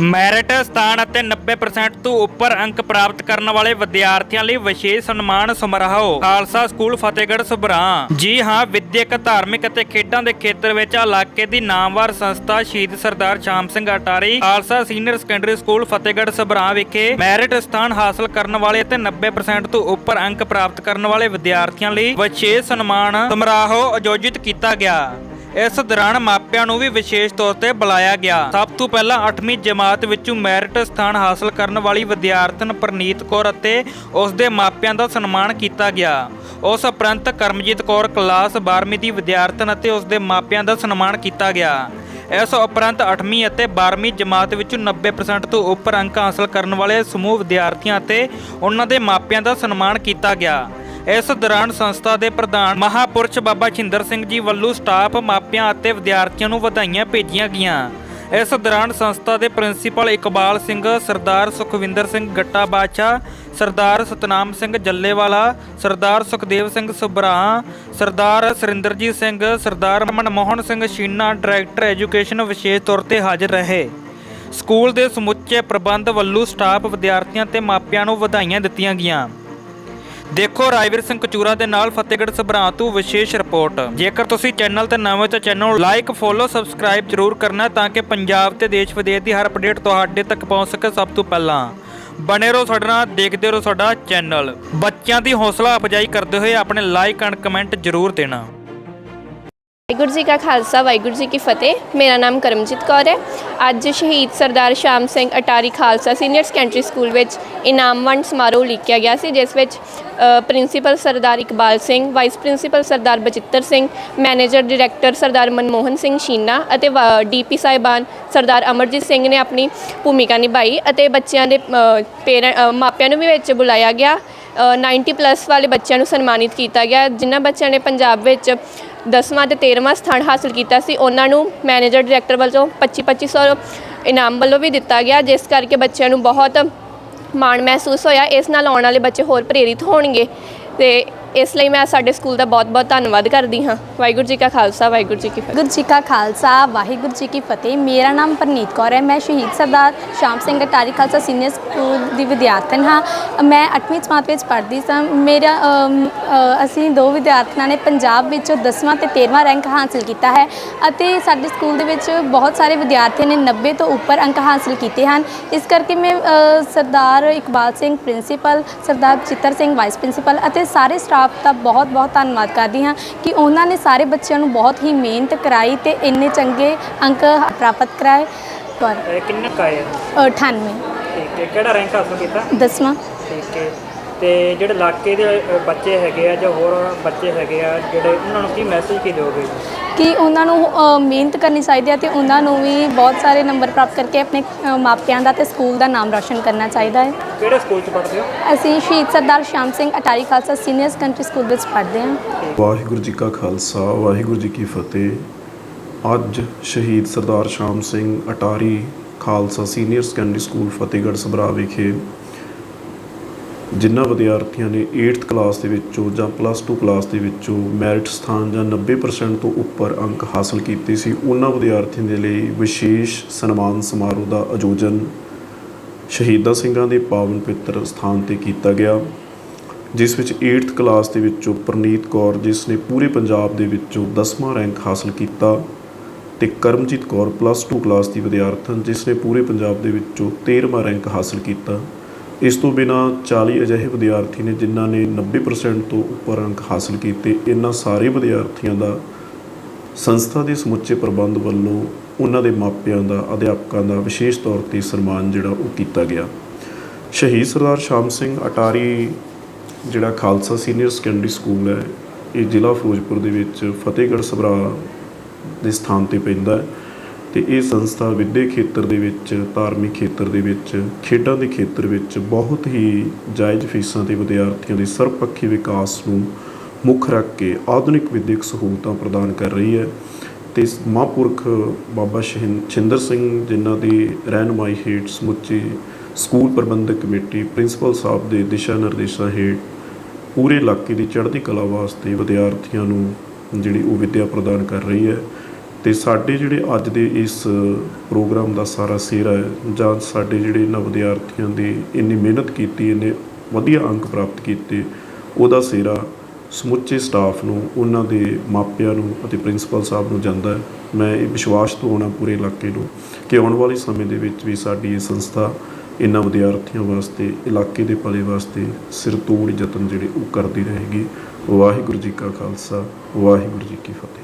Merit ਸਥਾਨ ਅਤੇ 90% ਤੋਂ ਉੱਪਰ ਅੰਕ ਪ੍ਰਾਪਤ ਕਰਨ ਵਾਲੇ ਵਿਦਿਆਰਥੀਆਂ ਲਈ ਵਿਸ਼ੇਸ਼ ਸਨਮਾਨ ਸਮਾਰੋਹ। ਖਾਲਸਾ ਸਕੂਲ ਫਤਿਹਗੜ੍ਹ ਸਭਰਾਂ। ਜੀ ਹਾਂ, ਵਿਦਿਅਕ, ਧਾਰਮਿਕ ਅਤੇ ਖੇਡਾਂ ਦੇ ਖੇਤਰ ਵਿੱਚ ਇਲਾਕੇ ਦੀ ਨਾਮਵਰ ਸੰਸਥਾ Shaheed Sardar Sham Singh Attari, Khalsa senior secondary school Fatehgarh Sabhran ਵਿਖੇ ਮੈਰਿਟ ਸਥਾਨ ਹਾਸਲ ਕਰਨ ਵਾਲੇ ਅਤੇ 90% ਤੋਂ ਉੱਪਰ ਅੰਕ ਪ੍ਰਾਪਤ ਕਰਨ ਵਾਲੇ ਵਿਦਿਆਰਥੀਆਂ ਲਈ ਵਿਸ਼ੇਸ਼ ਸਨਮਾਨ ਸਮਾਰੋਹ ਆਯੋਜਿਤ ਕੀਤਾ ਗਿਆ। ਇਸ ਦੌਰਾਨ ਮਾਪਿਆਂ ਨੂੰ ਵੀ ਵਿਸ਼ੇਸ਼ ਤੌਰ ਤੇ ਬੁਲਾਇਆ ਗਿਆ। ਸਭ ਤੋਂ ਪਹਿਲਾਂ 8ਵੀਂ ਜਮਾਤ ਵਿੱਚੋਂ ਮੈਰਿਟ ਸਥਾਨ ਹਾਸਲ ਕਰਨ ਵਾਲੀ ਵਿਦਿਆਰਥਣ ਪ੍ਰਨੀਤ ਕੌਰ ਅਤੇ ਉਸ ਦੇ ਮਾਪਿਆਂ ਦਾ ਸਨਮਾਨ ਕੀਤਾ ਗਿਆ। ਉਸ ਉਪਰੰਤ ਕਰਮਜੀਤ ਕੌਰ ਕਲਾਸ 12ਵੀਂ ਦੀ ਵਿਦਿਆਰਥਣ ਅਤੇ ਉਸ ਦੇ ਮਾਪਿਆਂ ਦਾ ਸਨਮਾਨ ਕੀਤਾ ਗਿਆ। ਇਸ ਉਪਰੰਤ 8ਵੀਂ ਅਤੇ 12ਵੀਂ ਜਮਾਤ ਵਿੱਚੋਂ 90% ਤੋਂ ਉੱਪਰ ਅੰਕ ਹਾਸਲ ਕਰਨ ਵਾਲੇ ਸਮੂਹ ਵਿਦਿਆਰਥੀਆਂ ਅਤੇ ਉਹਨਾਂ ਦੇ ਮਾਪਿਆਂ ਦਾ ਸਨਮਾਨ ਕੀਤਾ ਗਿਆ। ਇਸ ਦੌਰਾਨ ਸੰਸਥਾ ਦੇ ਪ੍ਰਧਾਨ ਮਹਾਪੁਰਸ਼ ਬਾਬਾ ਛਿੰਦਰ ਸਿੰਘ ਜੀ ਵੱਲੋਂ ਸਟਾਫ, ਮਾਪਿਆਂ ਅਤੇ ਵਿਦਿਆਰਥੀਆਂ ਨੂੰ ਵਧਾਈਆਂ ਭੇਜੀਆਂ ਗਈਆਂ। ਇਸ ਦੌਰਾਨ ਸੰਸਥਾ ਦੇ principal Iqbal Singh, Sardar Sukhwinder Singh Gatta Badshah, Sardar Satnam Singh Jallewala, Sardar Sukhdev Singh Subra Sardar Surinderjit Singh, Sardar Manmohan Singh Sheena director education ਵਿਸ਼ੇਸ਼ ਤੌਰ ਤੇ ਹਾਜ਼ਰ ਰਹੇ। ਸਕੂਲ ਦੇ ਸਮੁੱਚੇ ਪ੍ਰਬੰਧ ਵੱਲੋਂ ਸਟਾਫ, ਵਿਦਿਆਰਥੀਆਂ ਤੇ ਮਾਪਿਆਂ ਨੂੰ ਵਧਾਈਆਂ ਦਿੱਤੀਆਂ ਗਈਆਂ। ਦੇਖੋ ਰਾਜਵੀਰ ਸਿੰਘ ਕਚੂਰਾ ਦੇ ਨਾਲ ਫਤਿਹਗੜ੍ਹ ਸਭਰਾਂ ਤੋਂ ਵਿਸ਼ੇਸ਼ ਰਿਪੋਰਟ। ਜੇਕਰ ਤੁਸੀਂ ਚੈਨਲ ਤੇ ਨਵੇਂ ਹੋ ਤਾਂ ਚੈਨਲ ਨੂੰ ਲਾਈਕ, ਫੋਲੋ, ਸਬਸਕ੍ਰਾਈਬ ਜ਼ਰੂਰ ਕਰਨਾ ਤਾਂ ਕਿ ਪੰਜਾਬ ਤੇ ਦੇਸ਼ ਵਿਦੇਸ਼ ਦੀ ਹਰ ਅਪਡੇਟ ਤੁਹਾਡੇ ਤੱਕ ਪਹੁੰਚ ਸਕੇ ਸਭ ਤੋਂ ਪਹਿਲਾਂ। ਬਣੇ ਰਹੋ ਸਾਡੇ ਨਾਲ, ਦੇਖਦੇ ਰਹੋ ਸਾਡਾ ਚੈਨਲ। ਬੱਚਿਆਂ ਦੀ ਹੌਸਲਾ ਅਫਜਾਈ ਕਰਦੇ ਹੋਏ ਆਪਣੇ ਲਾਈਕ ਐਂਡ ਕਮੈਂਟ ਜ਼ਰੂਰ ਦੇਣਾ। ਵਾਹਿਗੁਰੂ ਜੀ ਕਾ ਖਾਲਸਾ ਵਾਹਿਗੁਰੂ ਜੀ ਕੀ ਫਤਿਹ। ਮੇਰਾ ਨਾਮ ਕਰਮਜੀਤ ਕੌਰ ਹੈ। ਅੱਜ Shaheed Sardar Sham Singh Attari Khalsa senior secondary school ਵਿੱਚ ਇਨਾਮ ਵੰਡ ਸਮਾਰੋਹ ਲਿਖਿਆ ਗਿਆ ਸੀ ਜਿਸ ਵਿੱਚ principal Sardar Iqbal Singh vice principal Sardar Bachittar Singh manager director Sardar Manmohan Singh Sheena ਅਤੇ ਡੀਪੀ ਸਾਹਿਬਾਨ ਸਰਦਾਰ ਅਮਰਜੀਤ ਸਿੰਘ ਨੇ ਆਪਣੀ ਭੂਮਿਕਾ ਨਿਭਾਈ ਅਤੇ ਬੱਚਿਆਂ ਦੇ ਪੇਰੈਂਟ ਮਾਪਿਆਂ ਨੂੰ ਵੀ ਵਿੱਚ ਬੁਲਾਇਆ ਗਿਆ। ਅ, 90 ਪਲੱਸ ਵਾਲੇ ਬੱਚਿਆਂ ਨੂੰ ਸਨਮਾਨਿਤ ਕੀਤਾ ਗਿਆ ਜਿਨ੍ਹਾਂ ਬੱਚਿਆਂ ਨੇ ਪੰਜਾਬ ਵਿੱਚ ਦਸਵਾਂ ਤੇ 13ਵਾਂ ਸਥਾਨ ਹਾਸਲ ਕੀਤਾ ਸੀ। ਉਹਨਾਂ ਨੂੰ ਮੈਨੇਜਰ ਡਾਇਰੈਕਟਰ ਵੱਲੋਂ 25 2500 ਇਨਾਮ ਵੱਲੋਂ ਵੀ ਦਿੱਤਾ ਗਿਆ, ਜਿਸ ਕਰਕੇ ਬੱਚਿਆਂ ਨੂੰ ਬਹੁਤ ਮਾਣ ਮਹਿਸੂਸ ਹੋਇਆ। ਇਸ ਨਾਲ ਆਉਣ ਵਾਲੇ ਬੱਚੇ ਹੋਰ ਪ੍ਰੇਰਿਤ ਹੋਣਗੇ ਤੇ ਇਸ ਲਈ ਮੈਂ ਸਾਡੇ ਸਕੂਲ ਦਾ ਬਹੁਤ-ਬਹੁਤ ਧੰਨਵਾਦ ਕਰਦੀ ਹਾਂ। ਵਾਹਿਗੁਰੂ ਜੀ ਕਾ ਖਾਲਸਾ, ਵਾਹਿਗੁਰੂ ਜੀ ਕੀ ਫਤਿਹ। ਗੁਰੂ ਜੀ ਕਾ ਖਾਲਸਾ, ਵਾਹਿਗੁਰੂ ਜੀ ਕੀ ਫਤਿਹ। ਮੇਰਾ ਨਾਮ ਪਰਨੀਤ ਕੌਰ ਹੈ। ਮੈਂ ਸ਼ਹੀਦ ਸਰਦਾਰ ਸ਼ਾਮ ਸਿੰਘ ਅਟਾਰੀ ਖਾਲਸਾ ਸੀਨੀਅਰ ਸਕੂਲ ਦੀ ਵਿਦਿਆਰਥਣ ਹਾਂ। ਮੈਂ 8ਵੀਂ ਜਮਾਤ ਵਿੱਚ ਪੜ੍ਹਦੀ ਸਾਂ। ਮੇਰਾ ਅਸੀਂ ਦੋ ਵਿਦਿਆਰਥਣਾਂ ਨੇ ਪੰਜਾਬ ਵਿੱਚੋਂ 10ਵਾਂ ਤੇ 13ਵਾਂ ਰੈਂਕ ਹਾਸਲ ਕੀਤਾ ਹੈ ਅਤੇ ਸਾਡੇ ਸਕੂਲ ਦੇ ਵਿੱਚ ਬਹੁਤ ਸਾਰੇ ਵਿਦਿਆਰਥੀਆਂ ਨੇ 90 ਤੋਂ ਉੱਪਰ ਅੰਕ ਹਾਸਲ ਕੀਤੇ ਹਨ। ਇਸ ਕਰਕੇ ਮੈਂ Sardar Iqbal Singh principal, Sardar Chittar Singh vice principal ਅਤੇ ਸਾਰੇ ਸਟਾਫ ਦਾ ਬਹੁਤ ਬਹੁਤ ਧੰਨਵਾਦ ਕਰਦੀ ਹਾਂ ਕਿ ਉਹਨਾਂ ਨੇ ਸਾਰੇ ਬੱਚਿਆਂ ਨੂੰ ਬਹੁਤ ਹੀ ਮਿਹਨਤ ਕਰਾਈ ਤੇ ਇੰਨੇ ਚੰਗੇ ਅੰਕ ਪ੍ਰਾਪਤ ਕਰਾਏ। ਪਰ ਕਿੰਨੇ ਕਾਏ 98 ਠੀਕ ਹੈ ਕਿਹੜਾ ਰੈਂਕ ਹਾਸਲ ਕੀਤਾ? ਦਸਵਾਂ। ਠੀਕ ਹੈ। ਤੇ ਜਿਹੜੇ ਇਲਾਕੇ ਦੇ ਅ, ਬੱਚੇ ਹੈਗੇ ਆ ਜਾਂ ਹੋਰ ਬੱਚੇ ਹੈਗੇ ਆ ਜਿਹੜੇ ਉਹਨਾਂ ਨੂੰ ਕੀ ਮੈਸੇਜ ਕੀ ਦਿਓਗੇ? ਕਿ ਉਹਨਾਂ ਨੂੰ ਅ, ਮਿਹਨਤ ਕਰਨੀ ਚਾਹੀਦੀ ਹੈ ਤੇ ਉਹਨਾਂ ਨੂੰ ਵੀ ਬਹੁਤ ਸਾਰੇ ਨੰਬਰ ਪ੍ਰਾਪਤ ਕਰਕੇ ਆਪਣੇ ਅ, ਮਾਪਿਆਂ ਦਾ ਤੇ ਸਕੂਲ ਦਾ ਨਾਮ ਰੌਸ਼ਨ ਕਰਨਾ ਚਾਹੀਦਾ ਹੈ। ਕਿਹੜੇ ਸਕੂਲ 'ਚ ਪੜ੍ਹਦੇ ਹੋ? ਅਸੀਂ Shaheed Sardar Sham Singh Attari Khalsa senior secondary school ਵਿੱਚ ਪੜ੍ਹਦੇ ਹਾਂ। ਵਾਹਿਗੁਰੂ ਜੀ ਕਾ ਖਾਲਸਾ ਵਾਹਿਗੁਰੂ ਜੀ ਕੀ ਫਤਿਹ। ਅੱਜ Shaheed Sardar Sham Singh Attari Khalsa senior secondary school Fatehgarh Sabhran ਵਿਖੇ ਜਿਨ੍ਹਾਂ ਵਿਦਿਆਰਥੀਆਂ ਨੇ 8th ਕਲਾਸ ਦੇ ਵਿੱਚੋਂ ਜਾਂ ਪਲੱਸ 2 ਕਲਾਸ ਦੇ ਵਿੱਚੋਂ ਮੈਰਿਟ ਸਥਾਨ ਜਾਂ 90% ਤੋਂ ਉੱਪਰ ਅੰਕ ਹਾਸਲ ਕੀਤੇ ਸੀ, ਉਹਨਾਂ ਵਿਦਿਆਰਥੀਆਂ ਦੇ ਲਈ ਵਿਸ਼ੇਸ਼ ਸਨਮਾਨ ਸਮਾਰੋਹ ਦਾ ਆਯੋਜਨ ਸ਼ਹੀਦਾਂ ਸਿੰਘਾਂ ਦੇ ਪਾਵਨ ਪਿੱਤਰ ਸਥਾਨ ਤੇ ਕੀਤਾ ਗਿਆ, ਜਿਸ ਵਿੱਚ 8th ਕਲਾਸ ਦੇ ਵਿੱਚੋਂ ਪ੍ਰਨੀਤ ਕੌਰ, ਜਿਸ ਨੇ ਪੂਰੇ ਪੰਜਾਬ ਦੇ ਵਿੱਚੋਂ 10ਵਾਂ ਰੈਂਕ ਹਾਸਲ ਕੀਤਾ ਤੇ ਕਰਮਜੀਤ ਕੌਰ ਪਲੱਸ 2 ਕਲਾਸ ਦੀ ਵਿਦਿਆਰਥਣ, ਜਿਸ ਨੇ ਪੂਰੇ ਪੰਜਾਬ ਦੇ ਵਿੱਚੋਂ 13ਵਾਂ ਰੈਂਕ ਹਾਸਲ ਕੀਤਾ। ਇਸ ਤੋਂ ਬਿਨਾ 40 ਅਜਿਹੇ ਵਿਦਿਆਰਥੀ ਨੇ ਜਿਨ੍ਹਾਂ ਨੇ 90% ਤੋਂ ਉੱਪਰ ਅੰਕ ਹਾਸਲ ਕੀਤੇ ਇਹਨਾਂ ਸਾਰੇ ਵਿਦਿਆਰਥੀਆਂ ਦਾ ਸੰਸਥਾ ਦੇ ਸਮੁੱਚੇ ਪ੍ਰਬੰਧ ਵੱਲੋਂ ਉਹਨਾਂ ਦੇ ਮਾਪਿਆਂ ਦਾ, ਅਧਿਆਪਕਾਂ ਦਾ ਵਿਸ਼ੇਸ਼ ਤੌਰ ਤੇ ਸਨਮਾਨ ਜਿਹੜਾ ਉਹ ਕੀਤਾ ਗਿਆ। ਸ਼ਹੀਦ ਸਰਦਾਰ ਸ਼ਾਮ ਸਿੰਘ ਅਟਾਰੀ ਜਿਹੜਾ ਖਾਲਸਾ ਸੀਨੀਅਰ ਸੈਕੰਡਰੀ ਸਕੂਲ ਹੈ, ਇਹ ਜ਼ਿਲ੍ਹਾ ਫਿਰੋਜ਼ਪੁਰ ਦੇ ਵਿੱਚ ਫਤਿਹਗੜ੍ਹ ਸਭਰਾ ਦੇ ਸਥਾਨ ਤੇ ਪੈਂਦਾ ਹੈ। ਤੇ ਇਹ ਸੰਸਥਾ ਵਿੱਦਿਅਕ ਖੇਤਰ ਦੇ ਵਿੱਚ, ਧਾਰਮਿਕ ਖੇਤਰ ਦੇ ਵਿੱਚ, ਖੇਡਾਂ ਦੇ ਖੇਤਰ ਵਿੱਚ ਬਹੁਤ ਹੀ ਜਾਇਜ਼ ਫੀਸਾਂ ਤੇ ਵਿਦਿਆਰਥੀਆਂ ਦੇ ਸਰਬਪੱਖੀ ਵਿਕਾਸ ਨੂੰ ਮੁੱਖ ਰੱਖ ਕੇ ਆਧੁਨਿਕ ਵਿੱਦਿਅਕ ਸਹੂਲਤਾਂ ਪ੍ਰਦਾਨ ਕਰ ਰਹੀ ਹੈ। ਤੇ ਮਹਾਂਪੁਰਖ ਬਾਬਾ ਸ਼ਹਿਨ- ਛਿੰਦਰ ਸਿੰਘ, ਜਿਨ੍ਹਾਂ ਦੀ ਰਹਿਨਮਾਈ ਹੇਠ ਸਮੁੱਚੀ ਸਕੂਲ ਪ੍ਰਬੰਧਕ ਕਮੇਟੀ, ਪ੍ਰਿੰਸੀਪਲ ਸਾਹਿਬ ਦੇ ਦਿਸ਼ਾ ਨਿਰਦੇਸ਼ਾਂ ਹੇਠ ਪੂਰੇ ਇਲਾਕੇ ਦੀ ਚੜ੍ਹਦੀ ਕਲਾ ਵਾਸਤੇ ਵਿਦਿਆਰਥੀਆਂ ਨੂੰ ਜਿਹੜੀ ਉਹ ਵਿੱਦਿਆ ਪ੍ਰਦਾਨ ਕਰ ਰਹੀ ਹੈ। ਤੇ ਸਾਡੇ ਜਿਹੜੇ ਅੱਜ ਦੇ ਇਸ ਪ੍ਰੋਗਰਾਮ ਦਾ ਸਾਰਾ ਸਿਹਰਾ ਹੈ, ਜਾਂ ਸਾਡੇ ਜਿਹੜੇ ਇਹਨਾਂ ਵਿਦਿਆਰਥੀਆਂ ਦੀ ਇੰਨੀ ਮਿਹਨਤ ਕੀਤੀ, ਇੰਨੇ ਵਧੀਆ ਅੰਕ ਪ੍ਰਾਪਤ ਕੀਤੇ, ਉਹਦਾ ਸਿਹਰਾ ਸਮੁੱਚੇ ਸਟਾਫ ਨੂੰ, ਉਹਨਾਂ ਦੇ ਮਾਪਿਆਂ ਨੂੰ ਅਤੇ ਪ੍ਰਿੰਸੀਪਲ ਸਾਹਿਬ ਨੂੰ ਜਾਂਦਾ ਮੈਂ ਇਹ ਵਿਸ਼ਵਾਸ ਦਵਾਉਣਾ ਪੂਰੇ ਇਲਾਕੇ ਨੂੰ ਕਿ ਆਉਣ ਵਾਲੇ ਸਮੇਂ ਦੇ ਵਿੱਚ ਵੀ ਸਾਡੀ ਇਹ ਸੰਸਥਾ ਇਹਨਾਂ ਵਿਦਿਆਰਥੀਆਂ ਵਾਸਤੇ, ਇਲਾਕੇ ਦੇ ਭਲੇ ਵਾਸਤੇ ਸਿਰ ਤੋੜ ਯਤਨ ਜਿਹੜੇ ਉਹ ਕਰਦੀ ਰਹੇਗੀ। ਵਾਹਿਗੁਰੂ ਜੀ ਕਾ ਖਾਲਸਾ, ਵਾਹਿਗੁਰੂ ਜੀ ਕੀ ਫਤਿਹ।